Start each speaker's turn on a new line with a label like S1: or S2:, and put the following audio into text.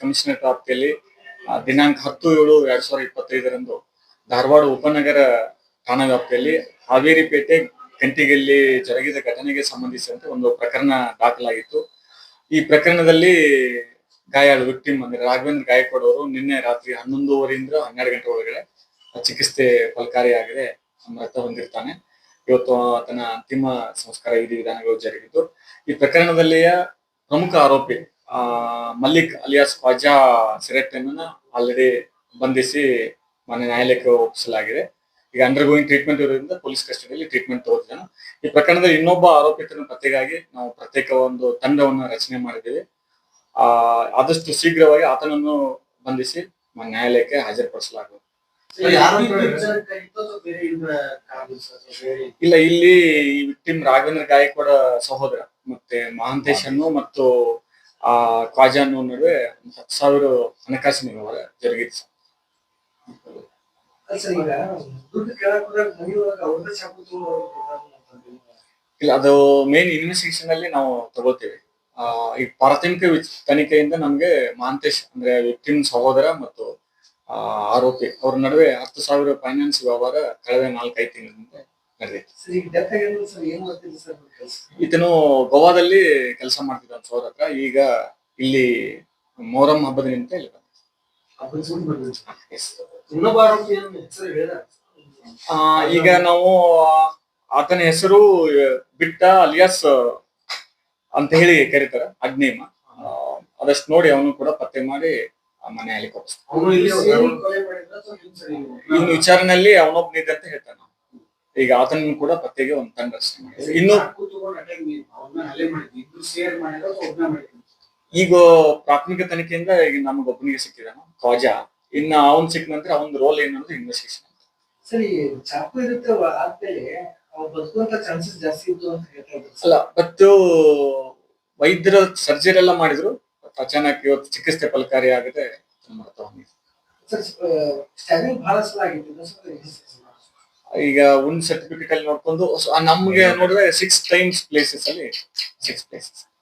S1: Commissionerate ವ್ಯಾಪ್ತಿಯಲ್ಲಿ ದಿನಾಂಕ ಹತ್ತು ಏಳು ಎರಡ್ ಸಾವಿರದ ಇಪ್ಪತ್ತೈದರಂದು ಧಾರವಾಡ ಉಪನಗರ ಠಾಣಾ ವ್ಯಾಪ್ತಿಯಲ್ಲಿ ಹಾವೇರಿ ಪೇಟೆ ಕಂಟಿಗಲ್ಲಿ ಜರುಗಿದ ಘಟನೆಗೆ ಸಂಬಂಧಿಸಿದಂತೆ ಒಂದು ಪ್ರಕರಣ ದಾಖಲಾಗಿತ್ತು. ಈ ಪ್ರಕರಣದಲ್ಲಿ ಗಾಯಾಳು ವಿಕ್ಟಿಮ್ ಅಂದ್ರೆ ರಾಘವೇಂದ್ರ ಗಾಯಕವಾಡ್ ಅವರು ನಿನ್ನೆ ರಾತ್ರಿ ಹನ್ನೊಂದೂವರೆಯಿಂದ ಹನ್ನೆರಡು ಗಂಟೆ ಒಳಗಡೆ ಚಿಕಿತ್ಸೆ ಫಲಕಾರಿಯಾಗಿದೆ ಮೃತ ಹೊಂದಿರ್ತಾನೆ. ಇವತ್ತು ಆತನ ಅಂತಿಮ ಸಂಸ್ಕಾರ ವಿಧಿ ವಿಧಾನಗಳು ಜರುಗಿದ್ದು ಈ ಪ್ರಕರಣದಲ್ಲಿಯ ಪ್ರಮುಖ ಆರೋಪಿ ಮಲ್ಲಿಕ್ ಅಲಿಯಾಸ್ ಖ್ವಾಜಾ ಸಿರಟ್ಟನ್ನ ಆಲ್ರೆಡಿ ಬಂಧಿಸಿ ಮನೆ ನ್ಯಾಯಾಲಯಕ್ಕೆ ಒಪ್ಪಿಸಲಾಗಿದೆ. ಈಗ ಅಂಡರ್ ಗೋಯಿಂಗ್ ಟ್ರೀಟ್ಮೆಂಟ್ ಇರೋದ್ರಿಂದ ಪೊಲೀಸ್ ಕಸ್ಟಡಿಯಲ್ಲಿ ಟ್ರೀಟ್ಮೆಂಟ್ ತಗೋತಿದ್ದಾನೆ ಈ ಪ್ರಕರಣದಲ್ಲಿ ಇನ್ನೊಬ್ಬ ಆರೋಪಿತನ ಪತ್ತೆಗಾಗಿ ನಾವು ಪ್ರತ್ಯೇಕ ಒಂದು ತಂಡವನ್ನು ರಚನೆ ಮಾಡಿದ್ದೀವಿ. ಆ ಆದಷ್ಟು ಶೀಘ್ರವಾಗಿ ಆತನನ್ನು ಬಂಧಿಸಿ ನ್ಯಾಯಾಲಯಕ್ಕೆ ಹಾಜರುಪಡಿಸಲಾಗುವುದು. ಇಲ್ಲ ಇಲ್ಲಿ ಈ ವಿಕ್ಟಿಮ್ ರಾಘವೇಂದ್ರ ಗಾಯಕ್ವಾಡ ಸಹೋದರ ಮತ್ತೆ ಮಹಾಂತೇಶ್ ಅನ್ನು ಮತ್ತು ಆ ಖಾಜಾನು ನಡುವೆ ಹತ್ತು ಸಾವಿರ ಹಣಕಾಸಿನ ವ್ಯವಹಾರ ಜರುಗಿದೆ ಸರ್. ಇಲ್ಲ ಅದು ಮೇನ್ ಇನ್ವೆಸ್ಟಿಗೇಷನ್ ಅಲ್ಲಿ ನಾವು ತಗೋತೀವಿ. ಆ ಈ ಪ್ರಾಥಮಿಕ ತನಿಖೆಯಿಂದ ನಮ್ಗೆ ಮಾಂತೇಶ್ ಅಂದ್ರೆ ವಿಕ್ಟಿಮ್ ಸಹೋದರ ಮತ್ತು ಆ ಆರೋಪಿ ಅವ್ರ ನಡುವೆ ಹತ್ತು ಸಾವಿರ ಫೈನಾನ್ಸ್ ವ್ಯವಹಾರ ಕಳೆದ ನಾಲ್ಕೈದು ತಿಂಗಳಿಂದ. ಈತನು ಗೋವಾದಲ್ಲಿ ಕೆಲಸ ಮಾಡ್ತಿದ್ದ ಸೋದಕ್ಕ ಹತ್ರ. ಈಗ ಇಲ್ಲಿ ಮೊಹರಂ ಹಬ್ಬದ ನಿಮಿತ್ತ ಇಲ್ಲಿ ಈಗ ನಾವು ಆತನ ಹೆಸರು ಬಿಟ್ಟ ಅಲಿಯಾಸ್ ಅಂತ ಹೇಳಿ ಕರೀತಾರ ಅಗ್ನೇಮ. ಅದಷ್ಟು ನೋಡಿ ಅವನು ಕೂಡ ಪತ್ತೆ ಮಾಡಿ ಮನೆಯಲ್ಲಿ ಕೊಡಿಸ್ತಾನೆ ಇನ್ನು ವಿಚಾರಣೆಯಲ್ಲಿ ಅವನೊಬ್ಬನಿದೆ ಅಂತ ಹೇಳ್ತಾನೆ. ಈಗ ಆತನ ಕೂಡ ಪತ್ತೆಗೆ ಒಂದು ತಂಡ ಇನ್ನು ಈಗ ಪ್ರಾಥಮಿಕ ತನಿಖೆಯಿಂದ ಈಗ ನಮ್ಗೆ ಒಬ್ಬನಿಗೆ ಸಿಕ್ಕಿದಾನ ಖ್ವಾಜಾ ಇನ್ನ ಅವನ್ ಸಿಕ್ಕ ನಂತರ ಅವನ ರೋಲ್ ಏನನ್ನೋದು ಇನ್ವೆಸ್ಟಿಗೇಷನ್
S2: ಸರಿ ಚಾಕು ಇರುತ್ತೆ ಆದ್ಮೇಲೆ ಚಾನ್ಸಸ್ ಜಾಸ್ತಿ ಇತ್ತು ಅಂತ.
S1: ಅಲ್ಲ ಮತ್ತು ವೈದ್ಯರ ಸರ್ಜರಿ ಎಲ್ಲ ಮಾಡಿದ್ರು. ಅಚಾನಕ್ ಇವತ್ತು ಚಿಕಿತ್ಸೆ ಫಲಕಾರಿ ಆಗದೆ.
S2: ಸರ್ ಬಹಳ ಸಲ ಆಗಿತ್ತು
S1: ಈಗ ಒಂದ್ ಸರ್ಟಿಫಿಕೇಟ್ ಅಲ್ಲಿ ನೋಡ್ಕೊಂಡು ನಮ್ಗೆ ನೋಡಿದ್ರೆ ಸಿಕ್ಸ್ ಟೈಮ್ಸ್ ಪ್ಲೇಸಸ್ ಅಲ್ಲಿ ಸಿಕ್ಸ್ ಪ್ಲೇಸಸ್